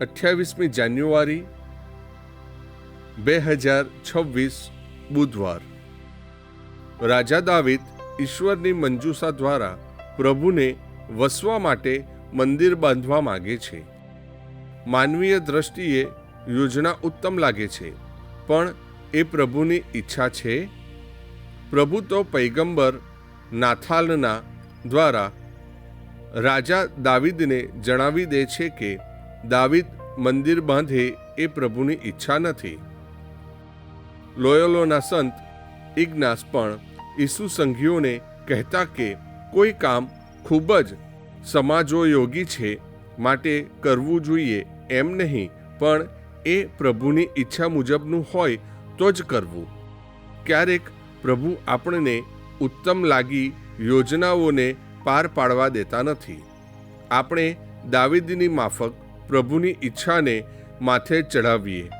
અઠ્યાવીસમી જાન્યુઆરી, બે હજાર છવ્વીસ બુધવાર. રાજા દાવિદ ઈશ્વરની મંજૂસા દ્વારા પ્રભુને વસવા માટે મંદિર બાંધવા માગે છે. માનવીય દ્રષ્ટિએ યોજના ઉત્તમ લાગે છે, પણ એ પ્રભુની ઈચ્છા છે? પ્રભુ તો પૈગંબર નાથાલના દ્વારા રાજા દાવિદને જણાવી દે છે કે દાવીદ મંદિર બાંધે એ પ્રભુની ઈચ્છા નથી. લોયલોના સંત ઇગ્નાસ પણ ઈસુ સંઘીઓને કહેતા કે કોઈ કામ ખૂબ જ સમાજોયોગી છે માટે કરવું જોઈએ એમ નહીં, પણ એ પ્રભુની ઈચ્છા મુજબનું હોય તો જ કરવું. ક્યારેક પ્રભુ આપણને ઉત્તમ લાગી યોજનાઓને પાર પાડવા દેતા નથી. આપણે દાવિદની માફક પ્રભુની ઈચ્છાને માથે ચઢાવીએ.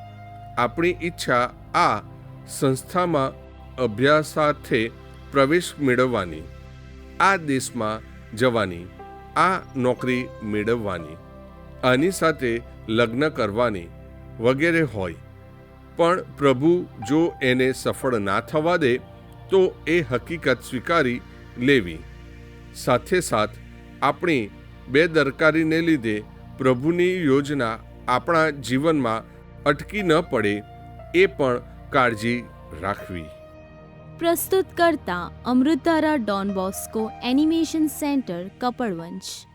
આપણી ઈચ્છા આ સંસ્થામાં અભ્યાસ સાથે પ્રવેશ મેળવવાની. આ દેશમાં જવાની, આ નોકરી મેળવવાની, આની સાથે લગ્ન કરવાની વગેરે હોય. પણ પ્રભુ જો એને સફળ ના થવા દે, તો એ હકીકત સ્વીકારી લેવી. સાથે સાથ આપણી બેદરકારીને લીધે પ્રભુની યોજના આપણા જીવનમાં અટકી ન પડે એ પણ કાળજી રાખવી. પ્રસ્તુત કરતા Amritdhara Don Bosco animation centre, Kapadvanj.